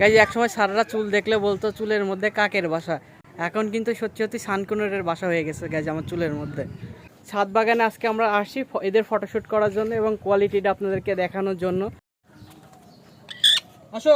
Guys একসময় সারারা চুল দেখলে বলতো, চুলের মধ্যে কাকের বাসা? এখন কিন্তু সত্যি সত্যি সানকুনের বাসা হয়ে গেছে গাইজ আমার চুলের মধ্যে। ছাদ বাগানে আজকে আমরা আসি এদের ফটোশ্যুট করার জন্য এবং কোয়ালিটিটা আপনাদেরকে দেখানোর জন্য। আসো।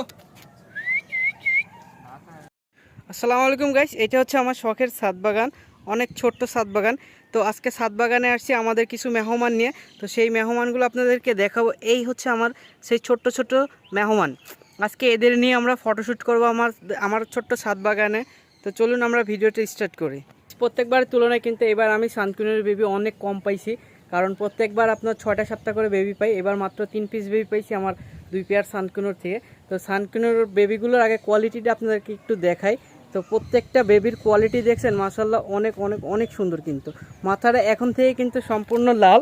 আসসালামু আলাইকুম গাইস এটা হচ্ছে আমার শখের ছাদ বাগান, অনেক ছোট্ট ছাদ বাগান। তো আজকে ছাদ বাগানে আসছি আমাদের কিছু মেহমান নিয়ে। তো সেই মেহমানগুলো আপনাদেরকে দেখাবো। এই হচ্ছে আমার সেই ছোট্ট ছোট্ট মেহমান। আজকে এদের নিয়ে আমরা ফটোশ্যুট করব আমার আমার ছোট্ট ছাদ বাগানে। তো চলুন আমরা ভিডিওটা স্টার্ট করি। প্রত্যেকবার তুলনায় কিন্তু এবার আমি সানকুনের বেবি অনেক কম পাইছি, কারণ প্রত্যেকবার আপনার ছয়টা সাতটা করে বেবি পাই, এবার মাত্র তিন পিস বেবি পাইছি আমার দুই পেয়ার সানকুনোর থেকে। তো সানকুনোর বেবিগুলোর আগে কোয়ালিটিটা আপনাদেরকে একটু দেখাই। তো প্রত্যেকটা বেবির কোয়ালিটি দেখছেন মাসাল্লাহ অনেক অনেক অনেক সুন্দর কিন্তু। মাথাটা এখন থেকে কিন্তু সম্পূর্ণ লাল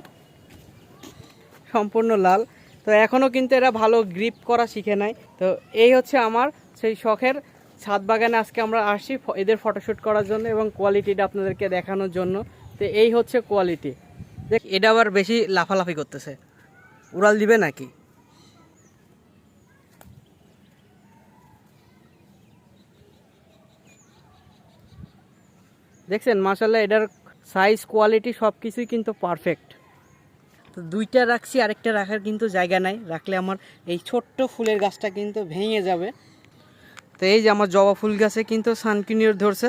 সম্পূর্ণ লাল। তো এখনও কিন্তু এরা ভালো গ্রিপ করা শিখে নাই। তো এই হচ্ছে আমার সেই শখের ছাদ বাগানে আজকে আমরা আসি এদের ফটোশ্যুট করার জন্য এবং কোয়ালিটিটা আপনাদেরকে দেখানোর জন্য। তো এই হচ্ছে কোয়ালিটি দেখ, এটা আবার বেশি লাফালাফি করতেছে। উড়াল দিবে নাকি? দেখছেন মাসাল্লাহ এটার সাইজ কোয়ালিটি সব কিছুই কিন্তু পারফেক্ট তো দুইটা রাখছি, আরেকটা রাখার কিন্তু জায়গা নাই। রাখলে আমার এই ছোট্ট ফুলের গাছটা কিন্তু ভেঙে যাবে। তো এই যে আমার জবা ফুল গাছে কিন্তু সানকিনিয়র ধরছে।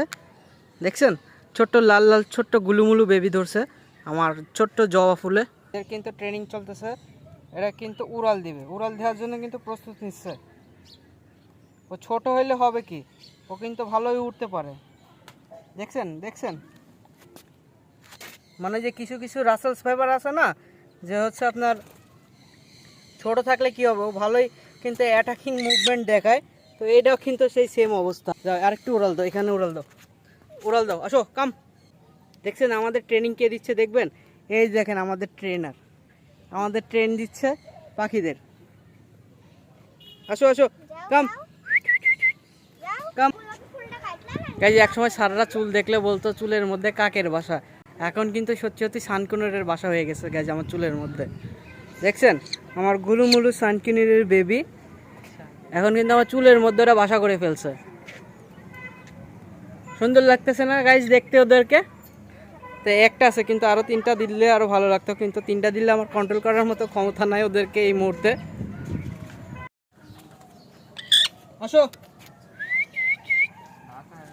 দেখছেন? ছোট্ট লাল লাল ছোট্ট গুলুমুলু বেবি ধরছে আমার ছোট্ট জবা ফুলে। এর কিন্তু ট্রেনিং চলতেছে। এরা কিন্তু উড়াল দিবে। উড়াল দেওয়ার জন্য কিন্তু প্রস্তুত নিচ্ছে। ও ছোট হইলে হবে কি? ও কিন্তু ভালোই উঠতে পারে। দেখছেন? দেখছেন? মানে যে কিছু কিছু রাসেলস ফাইবার আছে না যে হচ্ছে আপনার ছোট থাকলে কি হবে? ভালোই কিন্তু অ্যাটাকিং মুভমেন্ট দেখায়। তো এটাও কিন্তু সেই সেম অবস্থা। যাও আরেকটু উড়াল দাও এখানে উড়াল দাও। উড়াল দাও আসো কাম দেখছেন আমাদের ট্রেনিং কে দিচ্ছে দেখবেন? এই দেখেন আমাদের ট্রেনার আমাদের ট্রেন দিচ্ছে পাখিদের। আসো আসো কাম কাম গাইজ একসময় সারারা চুল দেখলে বলতো চুলের মধ্যে কাকের বাসা। এখন কিন্তু সত্যি সত্যি সানকুনের বাসা হয়ে গেছে গাইজ আমার চুলের মধ্যে। দেখছেন? আমার গুলুমুলু সানকিনের বেবি এখন কিন্তু আমার চুলের মধ্যে ওরা বাসা করে ফেলছে। সুন্দর লাগতেছে না গাইজ দেখতে ওদেরকে? তো একটা আছে, কিন্তু আরও তিনটা দিলে আরও ভালো লাগতো, কিন্তু তিনটা দিলে আমার কন্ট্রোল করার মতো ক্ষমতা নাই ওদেরকে এই মুহূর্তে। আসো।